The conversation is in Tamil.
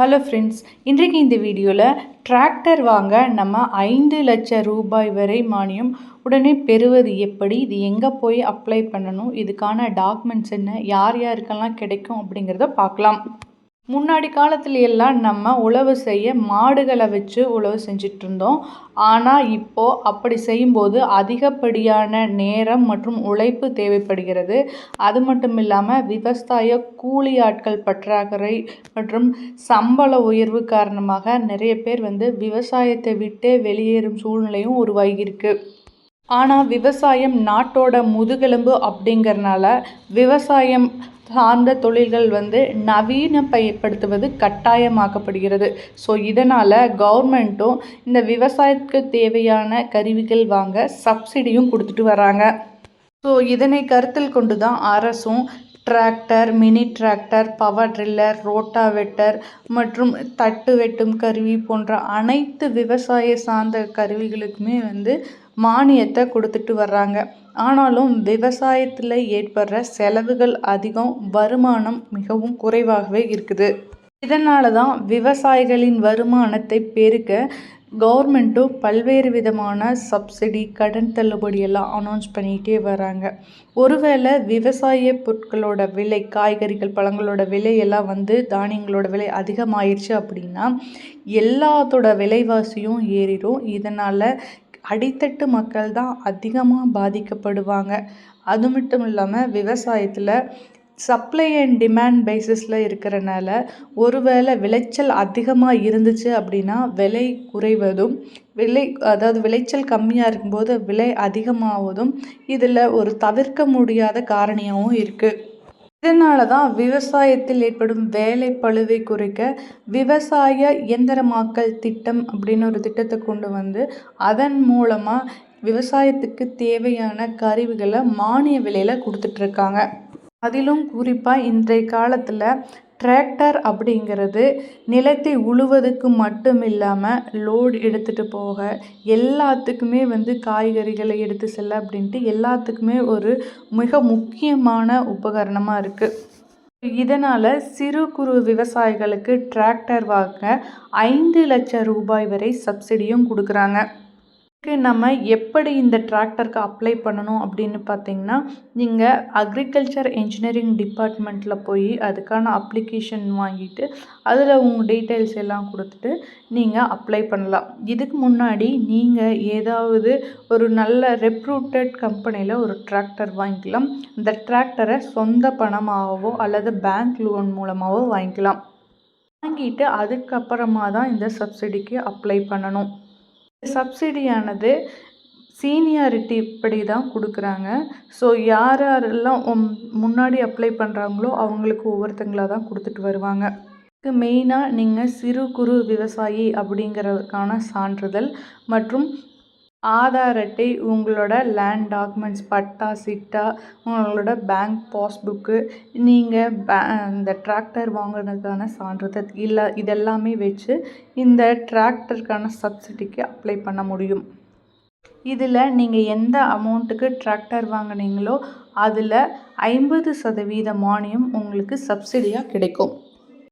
ஹலோ ஃப்ரெண்ட்ஸ் இன்றைக்கு இந்த வீடியோவில் டிராக்டர் வாங்க நம்ம ஐந்து லட்சம் ரூபாய் வரை மானியம் உடனே பெறுவது எப்படி இது எங்கே போய் அப்ளை பண்ணணும் இதுக்கான டாக்குமெண்ட்ஸ் என்ன யார் யாருக்கெல்லாம் கிடைக்கும் அப்படிங்கிறத பார்க்கலாம். முன்னாடி காலத்துல எல்லாம் நம்ம உழவு செய்ய மாடுகளை வச்சு உழவு செஞ்சுட்டு இருந்தோம் ஆனால் இப்போது அப்படி செய்யும்போது அதிகப்படியான நேரம் மற்றும் உழைப்பு தேவைப்படுகிறது. அது மட்டும் இல்லாமல் விவசாய கூலி ஆட்கள் பற்றாக்குறை மற்றும் சம்பள உயர்வு காரணமாக நிறைய பேர் வந்து விவசாயத்தை விட்டு வெளியேறும் சூழ்நிலையும் உருவாகியிருக்கு. ஆனால் விவசாயம் நாட்டோட முதுகெலும்பு அப்படிங்கிறனால விவசாயம் சார்ந்த தொழில்கள் வந்து நவீனப்படுத்துவது கட்டாயமாக்கப்படுகிறது. ஸோ இதனால் கவர்மெண்ட்டும் இந்த விவசாயத்துக்கு தேவையான கருவிகள் வாங்க சப்சிடியும் கொடுத்துட்டு வராங்க. ஸோ இதனை கருத்தில் கொண்டு தான் அரசும் tractor mini tractor power tiller rotavator மற்றும் தட்டு வெட்டும் கருவி போன்ற அனைத்து விவசாய சார்ந்த கருவிகளுக்குமே வந்து மானியத்தை கொடுத்துட்டு வர்றாங்க. ஆனாலும் விவசாயத்தில் ஏற்படுற செலவுகள் அதிகம் வருமானம் மிகவும் குறைவாகவே இருக்குது. இதனால தான் விவசாயிகளின் வருமானத்தை பெருக்க கவர்மெண்ட்டும் பல்வேறு விதமான சப்சிடி கடன் தள்ளுபடியெல்லாம் அனௌன்ஸ் பண்ணிகிட்டே வராங்க. ஒருவேளை விவசாய பொருட்களோட விலை காய்கறிகள் பழங்களோட விலையெல்லாம் வந்து தானியங்களோட விலை அதிகமாயிருச்சு அப்படின்னா எல்லாத்தோட விலைவாசியும் ஏறிடும். இதனால் அடித்தட்டு மக்கள் தான் அதிகமாக பாதிக்கப்படுவாங்க. அது மட்டும் இல்லாமல் விவசாயத்தில் சப்ளை அண்ட் டிமாண்ட் பேசிஸில் இருக்கிறனால ஒருவேளை விளைச்சல் அதிகமாக இருந்துச்சு அப்படின்னா விலை குறைவதும் விலை அதாவது விளைச்சல் கம்மியாக இருக்கும்போது விலை அதிகமாவதும் இதில் ஒரு தவிர்க்க முடியாத காரணியாகவும் இருக்குது இதனால தான் விவசாயத்தில் ஏற்படும் வேலை பழுவை குறைக்க விவசாய இயந்திரமாக்கல் திட்டம் அப்படின்னு ஒரு திட்டத்தை கொண்டு வந்து அதன் மூலமாக விவசாயத்துக்கு தேவையான கருவிகளை மானிய விலையில் கொடுத்துட்ருக்காங்க அதிலும் குறிப்பாக இன்றைய காலத்தில் டிராக்டர் அப்படிங்கிறது நிலத்தை உழுவதுக்கு மட்டும் இல்லாமல் லோடு எடுத்துகிட்டு போக எல்லாத்துக்குமே வந்து காய்கறிகளை எடுத்து செல்ல அப்படின்ட்டு எல்லாத்துக்குமே ஒரு மிக முக்கியமான உபகரணமாக இருக்குது இதனால் சிறு குறு விவசாயிகளுக்கு டிராக்டர் வாங்க ஐந்து லட்சம் ரூபாய் வரை சப்சிடியும் கொடுக்குறாங்க. இதுக்கு நம்ம எப்படி இந்த டிராக்டருக்கு அப்ளை பண்ணணும் அப்படின்னு பார்த்தீங்கன்னா நீங்கள் அக்ரிகல்ச்சர் இன்ஜினியரிங் டிபார்ட்மெண்ட்டில் போய் அதுக்கான அப்ளிகேஷன் வாங்கிட்டு அதில் உங்கள் டீட்டெயில்ஸ் எல்லாம் கொடுத்துட்டு நீங்கள் அப்ளை பண்ணலாம். இதுக்கு முன்னாடி நீங்கள் ஏதாவது ஒரு நல்ல ரெப்ரூட்டட் கம்பெனியில் ஒரு டிராக்டர் வாங்கிக்கலாம். இந்த டிராக்டரை சொந்த பணமாகவோ அல்லது பேங்க் லோன் மூலமாகவோ வாங்கிக்கலாம். வாங்கிட்டு அதுக்கப்புறமா தான் இந்த சப்சிடிக்கு அப்ளை பண்ணணும். சப்சிடியானது சீனியாரிட்டி இப்படி தான் கொடுக்குறாங்க. ஸோ யார் யாரெல்லாம் முன்னாடி அப்ளை பண்ணுறாங்களோ அவங்களுக்கு ஒவ்வொருத்தங்களாக தான் கொடுத்துட்டு வருவாங்க. இதுக்கு மெயினாக நீங்கள் சிறு குறு விவசாயி அப்படிங்கிறதுக்கான சான்றிதழ் மற்றும் ஆதார் அட்டை உங்களோட லேண்ட் டாக்குமெண்ட்ஸ் பட்டா சிட்டா உங்களோட பேங்க் பாஸ்புக்கு நீங்கள் பே இந்த டிராக்டர் வாங்கினதுக்கான சான்றிதழ் இல்லை இதெல்லாமே வச்சு இந்த டிராக்டருக்கான சப்சிடிக்கு அப்ளை பண்ண முடியும். இதில் நீங்கள் எந்த அமௌண்ட்டுக்கு டிராக்டர் வாங்கினீங்களோ அதில் ஐம்பது சதவீத மானியம் உங்களுக்கு சப்சிடியாக கிடைக்கும்.